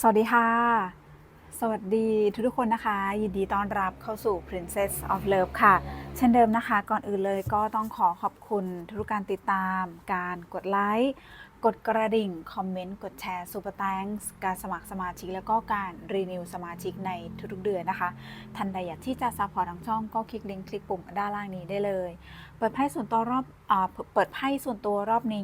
สวัสดีค่ะ สวัสดีทุกทุกคนนะคะ ยินดีต้อนรับเข้าสู่ Princess of Love ค่ะ เช่นเดิมนะคะ ก่อนอื่นเลยก็ต้องขอขอบคุณทุกการติดตาม การกดไลค์ กดกระดิ่ง คอมเมนต์ กดแชร์ Super Thanks การสมัครสมาชิก แล้วก็การรีนิวสมาชิกในทุกๆเดือนนะคะท่านใดอยากที่จะซัพพอร์ตทางช่องก็คลิกลิงก์คลิกปุ่มด้านล่างนี้ได้เลย เปิดไพ่ส่วนตัวรอบเปิดเปิดไพ่ส่วนตัวรอบนี้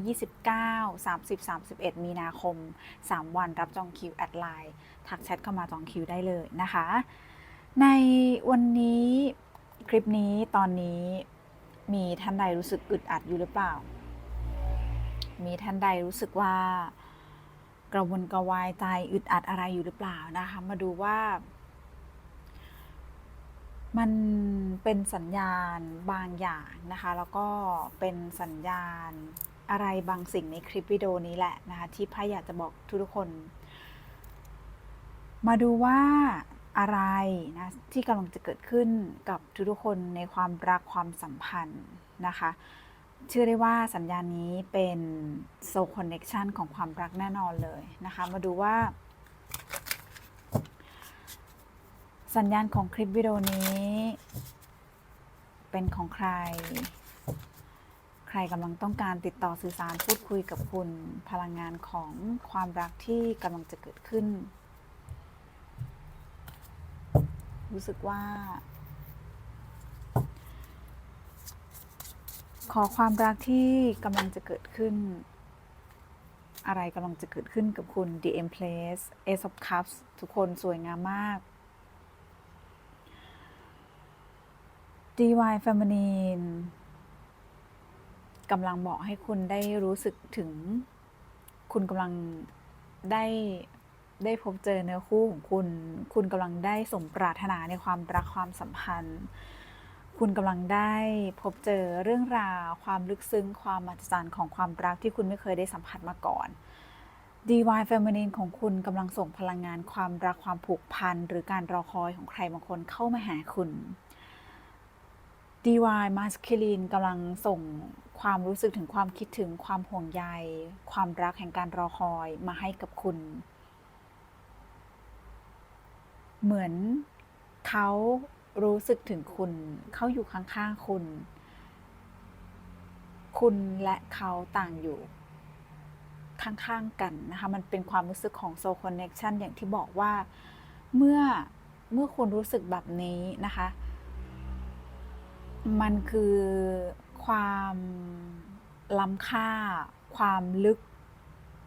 29 30 31 มีนาคม 3 วันรับจองคิวแอดไลน์ทักแชทเข้ามาจองคิวได้เลยนะคะ ในวันนี้คลิปนี้ตอนนี้มีท่านใดรู้สึกอึดอัดอยู่หรือเปล่า มีท่านใดรู้สึกว่ากระวนกระวายใจอึดอัดอะไรอยู่หรือเปล่านะคะ มาดูว่า มันเป็นสัญญาณบางอย่างนะคะ แล้วก็เป็นสัญญาณอะไรบางสิ่งในคลิปวิดีโอนี้แหละนะคะที่พ่อยากจะบอกทุกๆคน มาดูว่าอะไรนะที่กำลังจะเกิดขึ้นกับทุกๆคนในความรักความสัมพันธ์นะคะ เชื่อได้ว่าสัญญาณนี้เป็นโซคอนเน็ชันของความรักแน่นอนเลยนะคะ มาดูว่า สัญญาณของคลิปวิดีโอนี้ เป็นของใคร ใครกำลังต้องการติดต่อสื่อสารพูดคุยกับคุณพลังงานของความรักที่กำลังจะเกิดขึ้น รู้สึกว่า ขอความรักที่กำลังจะเกิดขึ้น อะไรกำลังจะเกิดขึ้นกับคุณ The Empress Ace of Cups ทุกคนสวยงามมาก DIY Feminine กำลังบอกให้คุณได้รู้สึกถึง คุณกำลังได้ได้พบเจอเนื้อคู่ของคุณ คุณกำลังได้สมปรารถนาในความรักความสัมพันธ์ คุณกำลังได้พบเจอเรื่องราว ความลึกซึ้ง ความมหัศจรรย์ของความรักที่คุณไม่เคยได้สัมผัสมาก่อน DIY Feminine ของคุณกำลังส่งพลังงานความรักความผูกพัน หรือการรอคอยของใครบางคนเข้ามาหาคุณ DIY Masculine กำลังส่งความรู้สึกถึงความคิดถึงความห่วงใย ความรักแห่งการรอคอยมาให้กับคุณ เหมือนเขา รู้สึกถึงคุณ เขาอยู่ข้างๆคุณ คุณและเขาต่างอยู่ ข้างๆกันนะคะ มันเป็นความรู้สึกของ soul connection อย่างที่บอกว่า เมื่อเมื่อคุณรู้สึกแบบนี้นะคะ มันคือความล้ำค่า ความลึก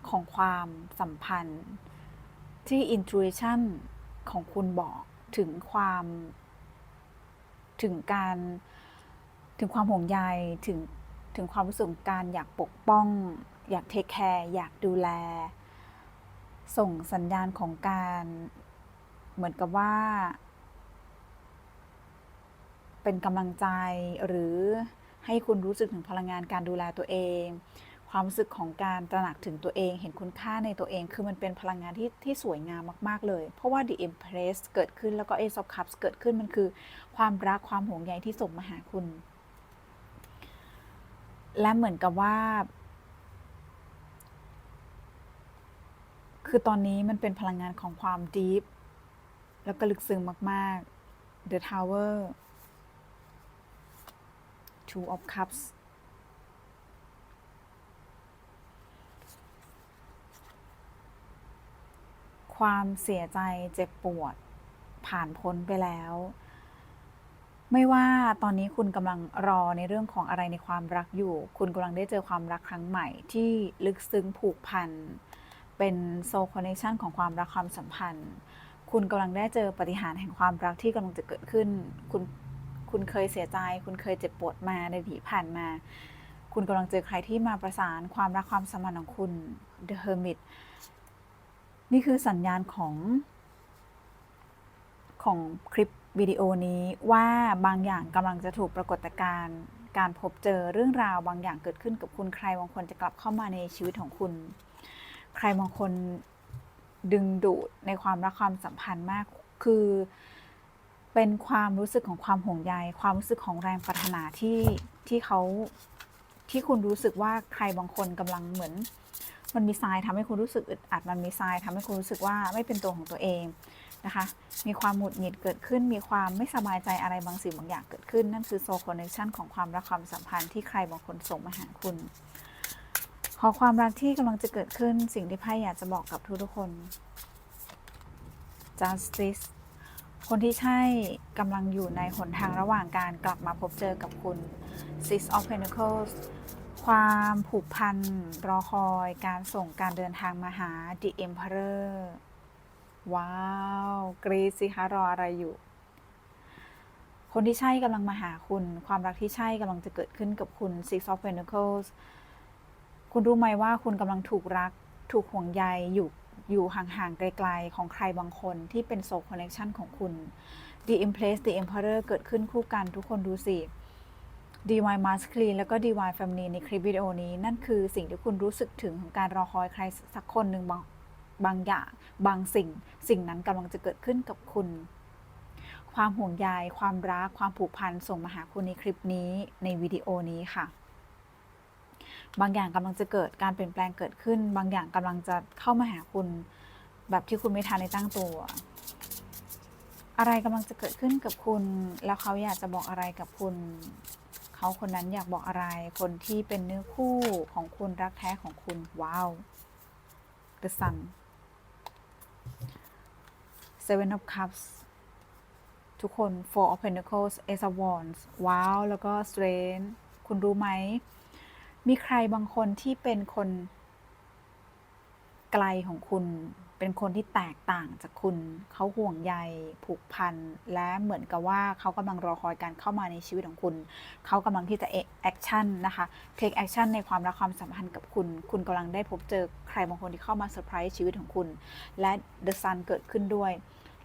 ของความสัมพันธ์ ที่ intuition ของคุณบอกถึงความ ถึงการถึงความห่วงใยถึงถึงความรู้สึกการอยากปกป้อง อยากเทคแคร์อยากดูแล ส่งสัญญาณของการเหมือนกับว่า เป็นกำลังใจหรือให้คุณรู้สึกถึงพลังงานการดูแลตัวเอง ความรู้สึกของการตระหนักถึงตัวเอง เห็นคุณค่าในตัวเอง คือมันเป็นพลังงานที่ที่สวยงามมาก ๆ เลย เพราะว่า The Empress เกิดขึ้นแล้วก็ Ace of Cups เกิดขึ้นมันคือความรักความห่วงใยที่ส่งมาหาคุณ และเหมือนกับว่า คือตอนนี้มันเป็นพลังงานของความ deep แล้วก็ลึกซึ้งมาก ๆ The Tower Two of Cups ความเสียใจเจ็บปวด ผ่านพ้นไปแล้ว ไม่ว่าตอนนี้คุณกำลังรอในเรื่องของอะไรในความรักอยู่ คุณกำลังได้เจอความรักครั้งใหม่ ที่ลึกซึ้งผูกพัน เป็นโซคอนเนคชันของความรักความสัมพันธ์ คุณกำลังได้เจอปฏิหารแห่งความรักที่กำลังจะเกิดขึ้น คุณคุณเคยเสียใจ คุณเคยเจ็บปวดมาในอดีตผ่านมา คุณกำลังเจอใครที่มาประสานความรักความสัมพันธ์ของคุณ The Hermit นี่คือสัญญาณของ ของคลิปวิดีโอนี้ว่าบางอย่างกำลังจะถูกปรากฏการณ์การพบเจอเรื่องราวบางอย่างเกิดขึ้นกับคุณใครบางคนจะกลับเข้ามาในชีวิตของคุณ ใครบางคนดึงดูดในความรักความสัมพันธ์มากคือเป็นความรู้สึกของความห่วงใย ความรู้สึกของแรงปรารถนาที่ที่เขาที่คุณรู้สึกว่าใครบางคนกำลังเหมือน มันมีทรายทำให้คุณรู้สึกอึดอัด มันมีทรายทำให้คุณรู้สึกว่าไม่เป็นตัวของตัวเองนะคะ มีความหงุดหงิดเกิดขึ้น มีความไม่สบายใจอะไรบางสิ่งบางอย่างเกิดขึ้น นั่นคือโซคอนเนคชันของความรักความสัมพันธ์ที่ใครบางคนส่งมาหาคุณ ขอความรักที่กำลังจะเกิดขึ้น สิ่งที่ไพ่อยากจะบอกกับทุกๆคน justice คนที่ใช่กำลังอยู่ในหนทางระหว่างการกลับมาพบเจอกับคุณ six of pentacles ความผูกพันรอคอยการส่งการเดินทางมาหา the emperor ว้าว กรีดสิคะรออะไรอยู่ คนที่ใช่กำลังมาหาคุณ ความรักที่ใช่กำลังจะเกิดขึ้นกับคุณ six of pentacles คุณรู้ไหมว่าคุณกำลังถูกรัก ถูกห่วงใยอยู่อยู่ห่างๆไกลๆ ของใครบางคนที่เป็นโซ c ค n น e c t ชันของคุณ The Empress The Emperor เกิดขึ้นคู่กันทุกคนดูสิ Divine Masculine แล้วก็ Divine Feminine ในคลิปวิดีโอนี้ นั่นคือสิ่งที่คุณรู้สึกถึงของการรอคอยใครสักคนหนึ่งบางบางอย่าง บางสิ่ง สิ่งนั้นกำลังจะเกิดขึ้นกับคุณ ความห่วงใยความรัก ความผูกพันส่งมาหาคุณในคลิปนี้ในวิดีโอนี้ค่ะ บางอย่างกำลังจะเกิดการเปลี่ยนแปลงเกิดขึ้น บางอย่างกำลังจะเข้ามาหาคุณ แบบที่คุณไม่ทันในตั้งตัวอะไรกำลังจะเกิดขึ้นกับคุณ แล้วเขาอยากจะบอกอะไรกับคุณ เขาคนนั้นอยากบอกอะไร คนที่เป็นเนื้อคู่ของคุณรักแท้ของคุณว้าว The Sun Seven of Cups ทุกคน Four of Pentacles Ace of Wands ว้าว แล้วก็ Strength คุณรู้ไหม มีใครบางคนที่เป็นคนไกลของคุณ เป็นคนที่แตกต่างจากคุณ เขาห่วงใยผูกพัน และเหมือนกับว่าเขากำลังรอคอยการเข้ามาในชีวิตของคุณ เขากำลังที่จะแอคชั่นนะคะเทคแอคชั่นในความรักความสัมพันธ์กับคุณ คุณกำลังได้พบเจอใครบางคนที่เข้ามาเซอร์ไพรส์ชีวิตของคุณ และ The Sun เกิดขึ้นด้วย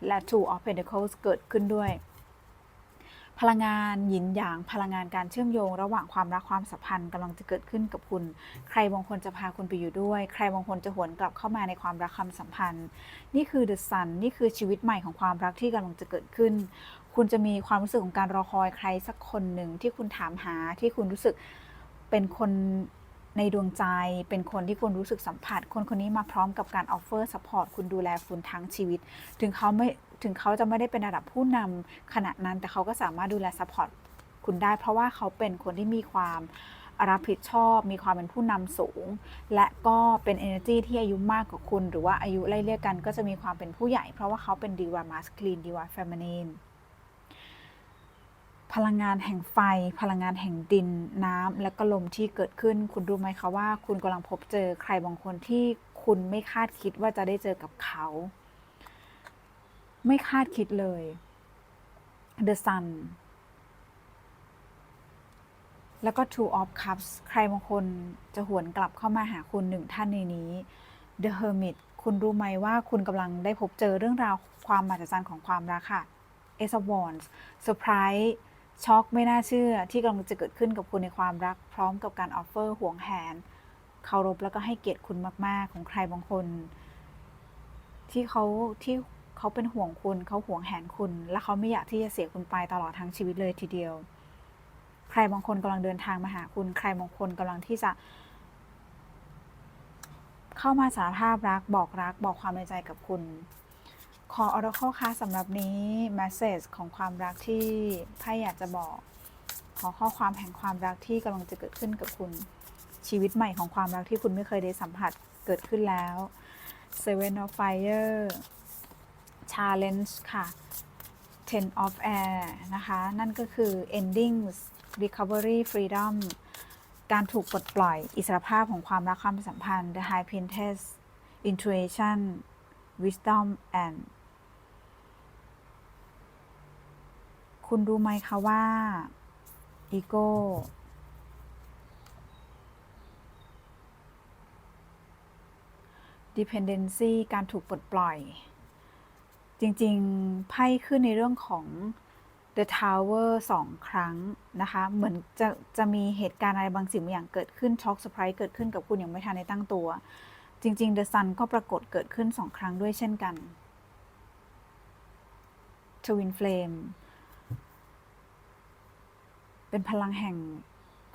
และ Two of Pentacles เกิดขึ้นด้วย พลังงานหยินหยางพลังงานการเชื่อมโยง ระหว่างความรักความสัมพันธ์กำลังจะเกิดขึ้นกับคุณ ใครบางคนจะพาคุณไปอยู่ด้วย ใครบางคนจะหวนกลับเข้ามาในความรักความสัมพันธ์ นี่คือเดอะซันี่คือชีวิตใหม่ของความรักที่กำลังจะเกิดขึ้น คุณจะมีความรู้สึกของการรอคอยใครสักคนหนึ่งที่คุณถามหาที่คุณรู้สึกเป็นคน ในดวงใจเป็นคนที่คุณรู้สึกสัมผัส คนคนนี้มาพร้อมกับการออฟเฟอร์สปอร์ตคุณดูแลคุณทั้งชีวิต ถึงเขาไม่ถึงเขาจะไม่ได้เป็นระดับผู้นำขณะนั้น แต่เขาก็สามารถดูแลซัพพอร์ตคุณได้ เพราะว่าเขาเป็นคนที่มีความรับผิดชอบ มีความเป็นผู้นำสูง และก็เป็น energy ที่อายุมากกว่าคุณ หรือว่าอายุไล่เรียกกันก็จะมีความเป็นผู้ใหญ่ เพราะว่าเขาเป็นดีวามาสคลีนดีวาเฟมินีน พลังงานแห่งไฟ พลังงานแห่งดินน้ำและก็ลมที่เกิดขึ้น คุณรู้ไหมคะว่า คุณกำลังพบเจอใครบางคนที่คุณไม่คาดคิดว่าจะได้เจอกับเขา ไม่คาดคิดเลย The Sun แล้วก็ Two of Cups ใครบางคนจะหวนกลับเข้ามาหาคุณหนึ่งท่านในนี้ The Hermit คุณรู้ไหมว่าคุณกำลังได้พบเจอเรื่องราวความมหัศจรรย์ของความรักค่ะ Ace of Wands Surprise ช็อกไม่น่าเชื่อที่กำลังจะเกิดขึ้นกับคุณในความรัก พร้อมกับการออฟเฟอร์ห่วงแหนเคารพแล้วก็ให้เกียรติคุณมาก ๆ ของใครบางคน ที่เขาที่เขาเป็นห่วงคุณเขาห่วงแหนคุณ และเขาไม่อยากที่จะเสียคุณไปตลอดทั้งชีวิตเลยทีเดียว ใครบางคนกำลังเดินทางมาหาคุณ ใครบางคนกำลังที่จะ เข้ามาสารภาพรักบอกรัก บอกความในใจกับคุณ ขอ Oracle ค่ะสำหรับนี้ Message ของความรักที่ไพ่อยากจะบอก ขอข้อความแห่งความรักที่กำลังจะเกิดขึ้นกับคุณ ชีวิตใหม่ของความรักที่คุณไม่เคยได้สัมผัสเกิดขึ้นแล้ว Seven of Fire Challenge ค่ะ Ten of Air นะคะ นั่นก็คือ Endings Recovery Freedom การถูกปลดปล่อยอิสรภาพของความรักความสัมพันธ์ The High Priestess Intuition Wisdom and คุณรู้ไหมคะว่า Ego dependency การถูกปลดปล่อย จริงๆ ไพ่ขึ้นในเรื่องของ The Tower สองครั้งนะคะ เหมือนจะจะมีเหตุการณ์อะไรบางสิ่งบางอย่างเกิดขึ้นช็อกเซอร์ไพรส์เกิดขึ้นกับคุณอย่างไม่ทันในตั้งตัว จริง ๆ The Sun ก็ปรากฏเกิดขึ้นสองครั้งด้วยเช่นกัน Twin Flame เป็นพลังแห่ง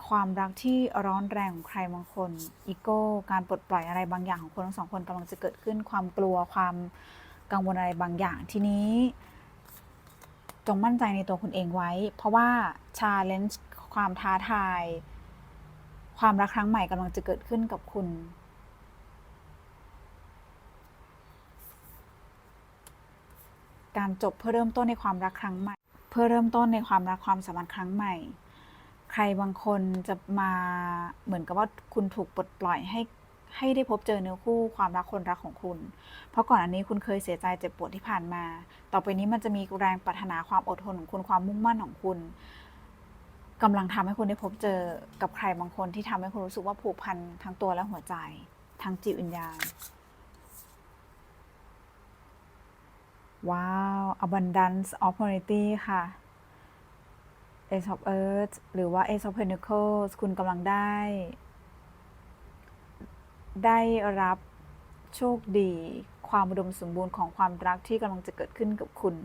ความรักที่ร้อนแรงของใครบางคนอีโก้การปลดปล่อยอะไรบางอย่างของคนทั้งสองคนกำลังจะเกิดขึ้นความกลัวความกังวลอะไรบางอย่างทีนี้ จงมั่นใจในตัวคุณเองไว้ เพราะว่าชาเลนจ์ความท้าทาย ความรักครั้งใหม่กำลังจะเกิดขึ้นกับคุณการจบเพื่อเริ่มต้นในความรักครั้งใหม่ เพื่อเริ่มต้นในความรักความสัมพันธ์ครั้งใหม่ รบางคนจะมาเหมือนกับว่าคุณถูกปลดปล่อยให้ให้ได้พบเจอเนื้อคู่ความรักคนรักของคุณ เพราะก่อนอันนี้คุณเคยเสียใจเจ็บปวดที่ผ่านมา ต่อไปนี้มันจะมีแรงปรารถนาความอดทนของคุณความมุ่งมั่นของคุณกำลังทำให้คุณได้พบเจอกับใครบางคนที่ทำให้คุณรู้สึกว่าผูกพันทั้งตัวและหัวใจ ทั้งจิตวิญญาณว้าว abundance opportunity ค่ะ Ace of Earth หรือว่า Ace of Pentacles คุณกำลังได้ ได้รับโชคดี ความอุดมสมบูรณ์ของความรักที่กำลังจะเกิดขึ้นกับคุณ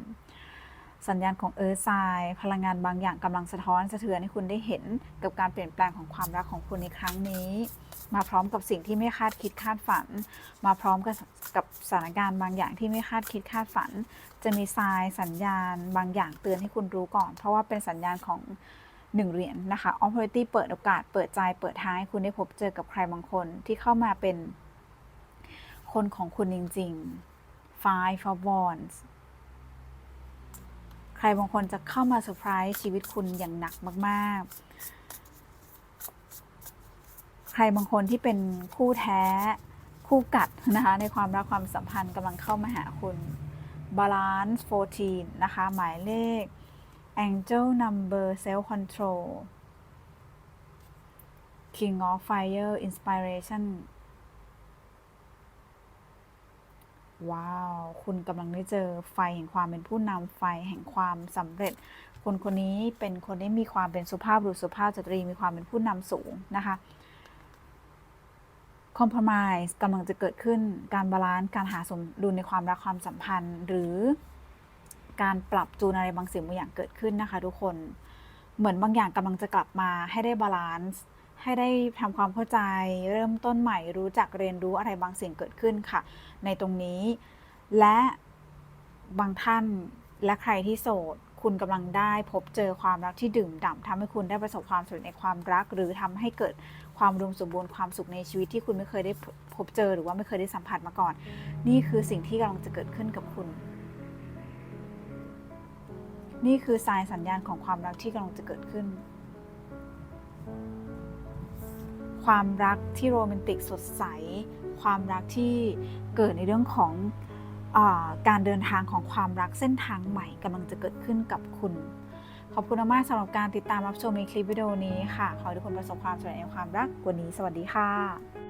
สัญญาณของเอิร์ธไซน์พลังงานบางอย่างกำลังสะท้อนสะเทือนให้คุณได้เห็นกับการเปลี่ยนแปลงของความรักของคุณในครั้งนี้ มาพร้อมกับสิ่งที่ไม่คาดคิดคาดฝัน มาพร้อมกับกับสถานการณ์บางอย่างที่ไม่คาดคิดคาดฝัน จะมีทรายสัญญาณบางอย่างเตือนให้คุณรู้ก่อน เพราะว่าเป็นสัญญาณของหนึ่งเหรียญนะคะ opportunity เปิดโอกาส เปิดใจ เปิดทางให้คุณได้พบเจอกับใครบางคนที่เข้ามาเป็น คนของคุณจริงๆ five of wands ใครบางคนจะเข้ามาเซอร์ไพรส์ชีวิตคุณอย่างหนักมาก ๆ ใครบางคนที่เป็นคู่แท้คู่กัดนะคะในความรักความสัมพันธ์กำลังเข้ามาหาคุณ Balance 14 นะคะ หมายเลข Angel Number Self Control King of Fire Inspiration ว้าว คุณกำลังได้เจอไฟแห่งความเป็นผู้นำไฟแห่งความสำเร็จ คนคนนี้เป็นคนที่มีความเป็นสุภาพบุรุษสุภาพสตรีมีความเป็นผู้นำสูงนะคะ คอม p r o m i s e กำลังจะเกิดขึ้นการบาลานซ์การหาสมดุลในความรักความสัมพันธ์ หรือการปรับจูนอะไรบางสิ่งบางอย่างเกิดขึ้นนะคะ ทุกคนเหมือนบางอย่างกำลังจะกลับมาให้ได้บาลานซ์ให้ได้ทำความเข้าใจ เริ่มต้นใหม่รู้จักเรียนรู้อะไรบางสิ่งเกิดขึ้นค่ะ ในตรงนี้ และบางท่านและใครที่โสดคุณกำลังได้พบเจอความรักที่ดื่มด่ำทำให้คุณได้ประสบความสำเร็จในความรัก หรือทำให้เกิด ความอุดมสมบูรณ์ความสุขในชีวิตที่คุณไม่เคยได้พบเจอหรือว่าไม่เคยได้สัมผัสมาก่อน นี่คือสิ่งที่กำลังจะเกิดขึ้นกับคุณ นี่คือสายสัญญาณของความรักที่กำลังจะเกิดขึ้น ความรักที่โรแมนติกสดใส ความรักที่เกิดในเรื่องของอาการเดินทางของความรักเส้นทางใหม่กำลังจะเกิดขึ้นกับคุณ ขอบคุณมากสำหรับการติดตามรับชมในคลิปวิดีโอนี้ค่ะ ขอให้ทุกคนประสบความสำเร็จในความรักวันนี้ สวัสดีค่ะ